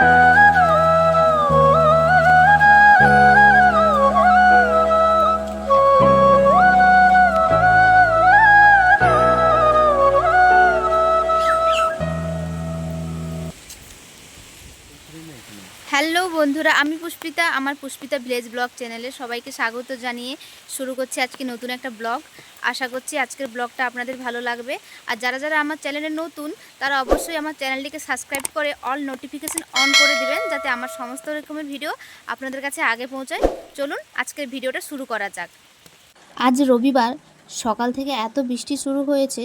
Música hello বন্ধুরা, আমি পুষ্পিতা, আমার পুষ্পিতা ভিলেজ ব্লগ চ্যানেলে সবাইকে স্বাগত জানিয়ে শুরু করছি আজকে নতুন একটা ব্লগ। আশা করছি আজকের ব্লগটা আপনাদের ভালো লাগবে। আর যারা যারা আমার চ্যানেলে নতুন, তারা অবশ্যই আমার চ্যানেলটিকে সাবস্ক্রাইব করে অল নোটিফিকেশন অন করে দিবেন, যাতে আমার সমস্ত রকমের ভিডিও আপনাদের কাছে আগে পৌঁছায়। চলুন আজকের ভিডিওটা শুরু করা যাক। আজ রবিবার, সকাল থেকে এত বৃষ্টি শুরু হয়েছে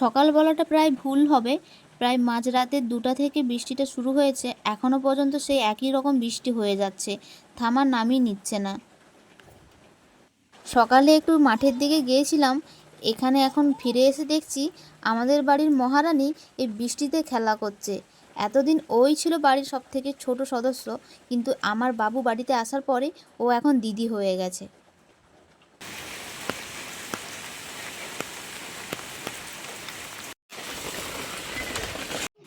সকাল বলাটা প্রায় ভুল হবে প্রায় মাঝরাতের দুটা থেকে বৃষ্টিটা শুরু হয়েছে এখনও পর্যন্ত সেই একই রকম বৃষ্টি হয়ে যাচ্ছে, থামার নামই নিচ্ছে না। সকালে একটু মাঠের দিকে গিয়েছিলাম, এখানে এখন ফিরে এসে দেখছি আমাদের বাড়ির মহারানী এই বৃষ্টিতে খেলা করছে। এতদিন ওই ছিল বাড়ির সব থেকে ছোট সদস্য, কিন্তু আমার বাবু বাড়িতে আসার পরে ও এখন দিদি হয়ে গেছে।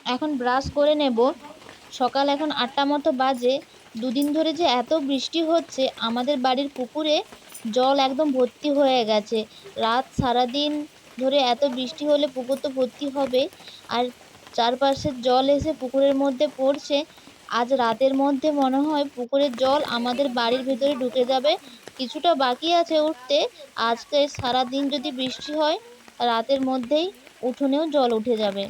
এখন ব্রাশ করে নেব। সকাল এখন আটটা মতো বাজে। দুদিন ধরে যে এত বৃষ্টি হচ্ছে, আমাদের বাড়ির পুকুরে জল একদম ভর্তি হয়ে গেছে। রাত সারাদিন ধরে এত বৃষ্টি হলে পুকুর তো ভর্তি হবে। আর চারপাশের জল এসে পুকুরের মধ্যে পড়ছে। আজ রাতের মধ্যে মনে হয় পুকুরের জল আমাদের বাড়ির ভিতরে ঢুকে যাবে। কিছুটা বাকি আছে উঠতে। আজকে সারাদিন যদি বৃষ্টি হয়, রাতের মধ্যেই উঠোনেও জল উঠে যাবে।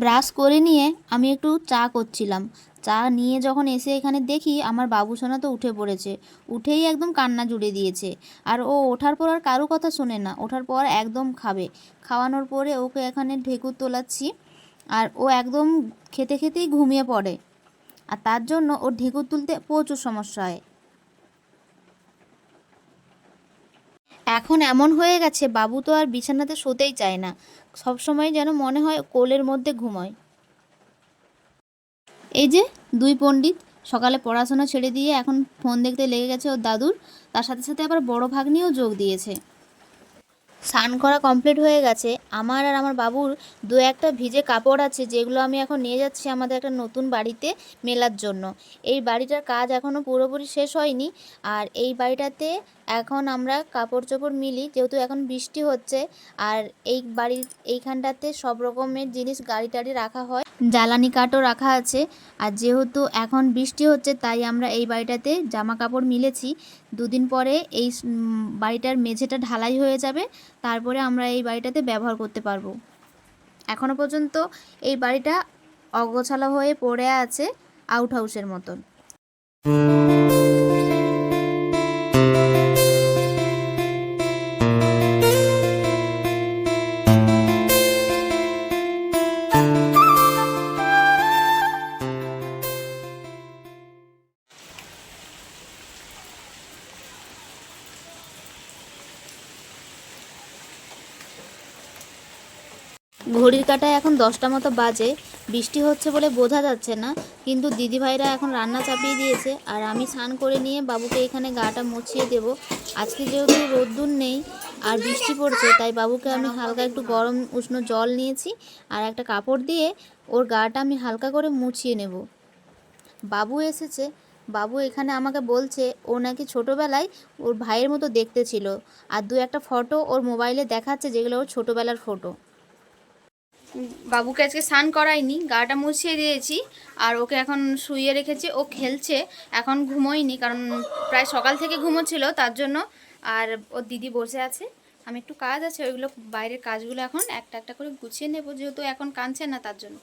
ব্রাশ করে নিয়ে আমি একটু চা করছিলাম। চা নিয়ে যখন এসে এখানে দেখি আমার বাবুসোনা তো উঠে পড়েছে, উঠেই একদম কান্না জুড়ে দিয়েছে। আর ও ওঠার পর আর কারও কথা শোনে না, ওঠার পর একদম খাবে। খাওয়ানোর পরে ওকে এখানে ঢেকুর তোলাচ্ছি আর ও একদম খেতে খেতেই ঘুমিয়ে পড়ে। আর তার জন্য ওর ঢেকুর তুলতে প্রচুর সমস্যা হয়। এখন এমন হয়ে গেছে, বাবু তো আর বিছানাতে শোতেই চায় না। সব সময় যেন মনে হয় কোলের মধ্যে ঘুমোয়। এই যে, দুই পণ্ডিত, সকালে পড়াশোনা ছেড়ে দিয়ে এখন ফোন দেখতে লেগে গেছে ওর দাদুর, তার সাথে সাথে আবার বড় ভাগ্নিও যোগ দিয়েছে। স্নান করা কমপ্লিট হয়ে গেছে। আমার আর আমার বাবুর দু একটা ভিজে কাপড় আছে, যেগুলো আমি এখন নিয়ে যাচ্ছি আমাদের একটা নতুন বাড়িতে মেলার জন্য। এই বাড়িটার কাজ এখনও পুরোপুরি শেষ হয়নি, আর এই বাড়িটাতে এখন আমরা কাপড় চোপড় মিলি, যেহেতু এখন বৃষ্টি হচ্ছে, আর এই বাড়ির এইখানটাতে সব রকমের জিনিস গাড়ি টাড়ি রাখা হয়, জ্বালানি কাঠও রাখা আছে। আর যেহেতু এখন বৃষ্টি হচ্ছে, তাই আমরা এই বাড়িটাতে জামা কাপড় মিলেছি। দুদিন পরে এই বাড়িটার মেঝেটা ঢালাই হয়ে যাবে, তারপরে আমরা এই বাড়িটাতে ব্যবহার করতে পারব। এখনও পর্যন্ত এই বাড়িটা অগোছালো হয়ে পড়ে আছে আউট হাউসের মতন। ঘড়ির কাটায় এখন দশটা মতো বাজে, বৃষ্টি হচ্ছে বলে বোঝা যাচ্ছে না, কিন্তু দিদিভাইরা এখন রান্না চাপিয়ে দিয়েছে, আর আমি স্নান করে নিয়ে বাবুকে এখানে গাটা মুছিয়ে দেব। আজকে যেহেতু রোদ্দুর নেই আর বৃষ্টি পড়ছে, তাই বাবুকে আমি হালকা একটু গরম উষ্ণ জল নিয়েছি, আর একটা কাপড় দিয়ে ওর গাটা আমি হালকা করে মুছিয়ে নেব। বাবু এসেছে, বাবু এখানে আমাকে বলছে ও নাকি ছোটোবেলায় ওর ভাইয়ের মতো দেখতে ছিল, আর দু একটা ফটো ওর মোবাইলে দেখাচ্ছে যেগুলো ওর ছোটোবেলার ফটো। বাবুকে আজকে স্নান করাইনি, গাটা মুছিয়ে দিয়েছি, আর ওকে এখন শুইয়ে রেখেছি, ও খেলছে, এখন ঘুমোয়নি, কারণ প্রায় সকাল থেকে ঘুমোচ্ছিল, তার জন্য, আর ওর দিদি বসে আছে, আমি একটু কাজ আছে, ওইগুলো বাইরের কাজগুলো এখন একটা একটা করে গুছিয়ে নেব, যেহেতু এখন কাঁদছে না তার জন্য।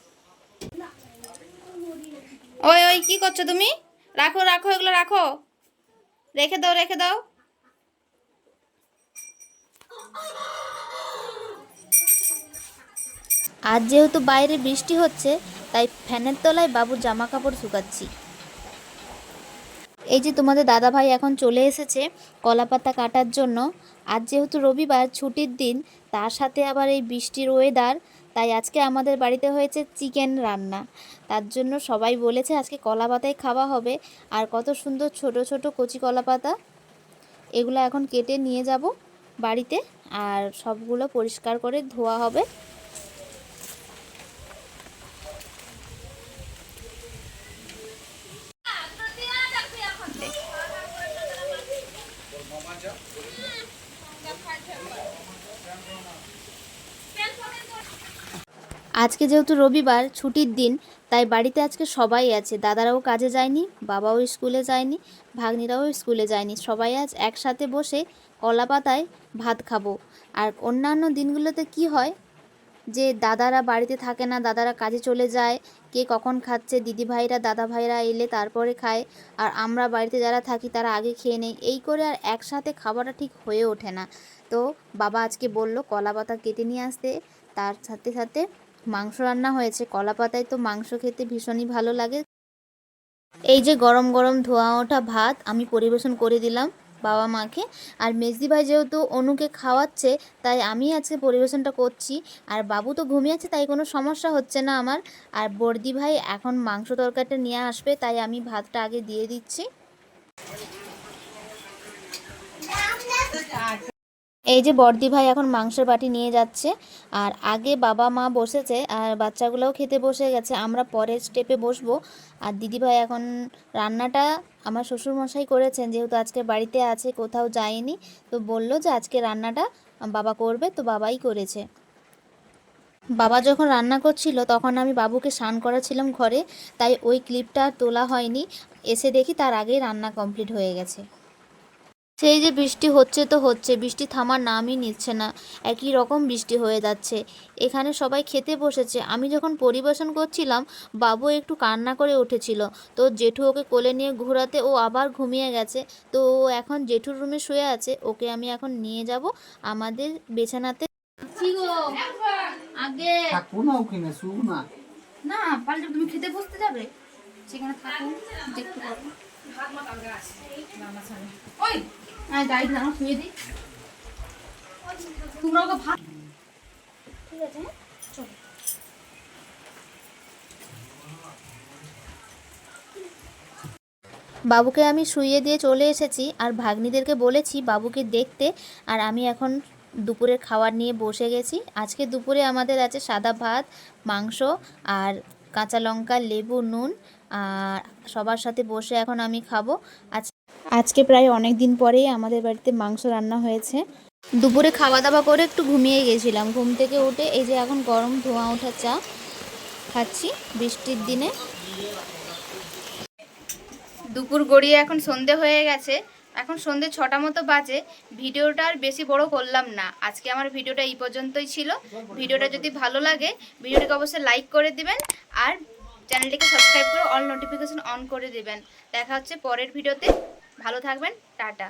ওই ওই, কি করছ তুমি? রাখো রাখো, এগুলো রাখো। রেখে দাও রেখে দাও। আজ যেহেতু বাইরে বৃষ্টি হচ্ছে, তাই ফ্যানের তলায় বাবুর জামা কাপড় শুকাচ্ছি। এই যে তোমাদের দাদা ভাই এখন চলে এসেছে কলাপাতা কাটার জন্য, আজ যেহেতু রবিবার ছুটির দিন, তার সাথে আবার এই বৃষ্টির ওয়েদার তাই আজকে আমাদের বাড়িতে হয়েছে চিকেন রান্না। তার জন্য সবাই বলেছে আজকে কলা পাতায় খাওয়া হবে, আর কত সুন্দর ছোট ছোট কচি কলা পাতা এগুলো এখন কেটে নিয়ে যাব বাড়িতে, আর সবগুলো পরিষ্কার করে ধোয়া হবে। আজকে যেহেতু রবিবার, ছুটির দিন, তাই বাড়িতে আজকে সবাই আছে। দাদারাও কাজে যায়নি, বাবাও স্কুলে যায়নি, ভাগ্নিরাও স্কুলে যায়নি। সবাই আজ একসাথে বসে কলা পাতায় ভাত খাব। আর অন্যান্য দিনগুলোতে কি হয়? যে দাদারা বাড়িতে থাকে না, দাদারা কাজে চলে যায়, কে কখন খাচ্ছে দিদি ভাইরা দাদা ভাইরা এলে তারপরে খায়। আর আমরা বাড়িতে যারা থাকি, তারা আগে খেয়ে নেই। এই করে আর একসাথে খাবারটা ঠিক হয়ে ওঠে না। তো বাবা আজকে বলল কলা পাতা কেটে নিয়ে আসতে। তার সাথে সাথে মাংস রান্না হয়েছে, কলা পাতায় তো মাংস খেতে ভীষণই ভালো লাগে। এই যে গরম গরম ধোয়া ওঠা ভাত আমি পরিবেশন করে দিলাম বাবা মাকে। আর মেজদি ভাই যেহেতু অনুকে খাওয়াচ্ছে, তাই আমি আজকে পরিবেশনটা করছি। আর বাবু তো ঘুমিয়েছে তাই কোনো সমস্যা হচ্ছে না আমার। আর বর্দি ভাই এখন মাংস তরকারিটা নিয়ে আসবে, তাই আমি ভাতটা আগে দিয়ে দিচ্ছি। এই যে বর্দি ভাই এখন মাংসের বাটি নিয়ে যাচ্ছে, আর আগে বাবা মা বসেছে, আর বাচ্চাগুলোও খেতে বসে গেছে, আমরা পরের স্টেপে বসবো। আর দিদি ভাই এখন রান্নাটা আমার শ্বশুরমশাই করেছেন, যেহেতু আজকে বাড়িতে আছে, কোথাও যায়নি, তো বলল যে আজকে রান্নাটা বাবা করবে, তো বাবাই করেছে। বাবা যখন রান্না করছিল, তখন আমি বাবুকে স্নান করাছিলাম ঘরে, তাই ওই ক্লিপটা তোলা হয়নি, এসে দেখি তার আগেই রান্না কমপ্লিট হয়ে গেছে। সেই যে বৃষ্টি হচ্ছে তো হচ্ছে বৃষ্টি থামার নামই নিচ্ছে না। একই রকম বৃষ্টি হয়ে যাচ্ছে। এখানে সবাই খেতে বসেছে। আমি যখন পরিবেশন করছিলাম বাবু একটু কান্না করে উঠেছিল। তো জেঠু ওকে কোলে নিয়ে ঘোরাতে ও আবার ঘুমিয়ে গেছে। তো ও এখন জেঠুর রুমে শুয়ে আছে। ওকে আমি এখন নিয়ে যাব আমাদের বেছানাতে। আগে না ওখানে না। না পাল্টে তুমি খেতে বসতে যাবে। সেখানে থাকো দেখতে পাবো ওই আয় গাড়ি দাঁড়া শুয়ে দিই। তোমরা ওকে ভাত ঠিক আছে হ্যাঁ? চলো। বাবুকে আমি শুইয়ে দিয়ে চলে এসেছি আর ভাগ্নিদেরকে বলেছি বাবুকে দেখতে আর আমি এখন দুপুরের খাবার নিয়ে বসে গেছি। আজকে দুপুরে আমাদের আছে সাদা ভাত মাংস আর কাঁচা লঙ্কা লেবু নুন আর সবার সাথে বসে এখন আমি খাব। আজ আজকে প্রায় অনেক দিন পরেই আমাদের বাড়িতে মাংস রান্না হয়েছে। দুপুরে খাওয়া দাওয়া করে একটু ঘুমিয়ে গেছিলাম। ঘুম থেকে উঠে এই যে এখন গরম ধোঁয়া ওঠা চা খাচ্ছি বৃষ্টির দিনে। দুপুর গড়িয়ে এখন সন্ধে হয়ে গেছে। এখন সন্ধে ছটা মতো বাজে। ভিডিওটা আর বেশি বড় করলাম না। আজকে আমার ভিডিওটা এই পর্যন্তই ছিল। ভিডিওটা যদি ভালো লাগে, ভিডিওটিকে অবশ্যই লাইক করে দিবেন। আর চ্যানেলটিকে সাবস্ক্রাইব করে অল নোটিফিকেশন অন করে দেবেন। দেখা হচ্ছে পরের ভিডিওতে। ভালো থাকবেন। টাটা।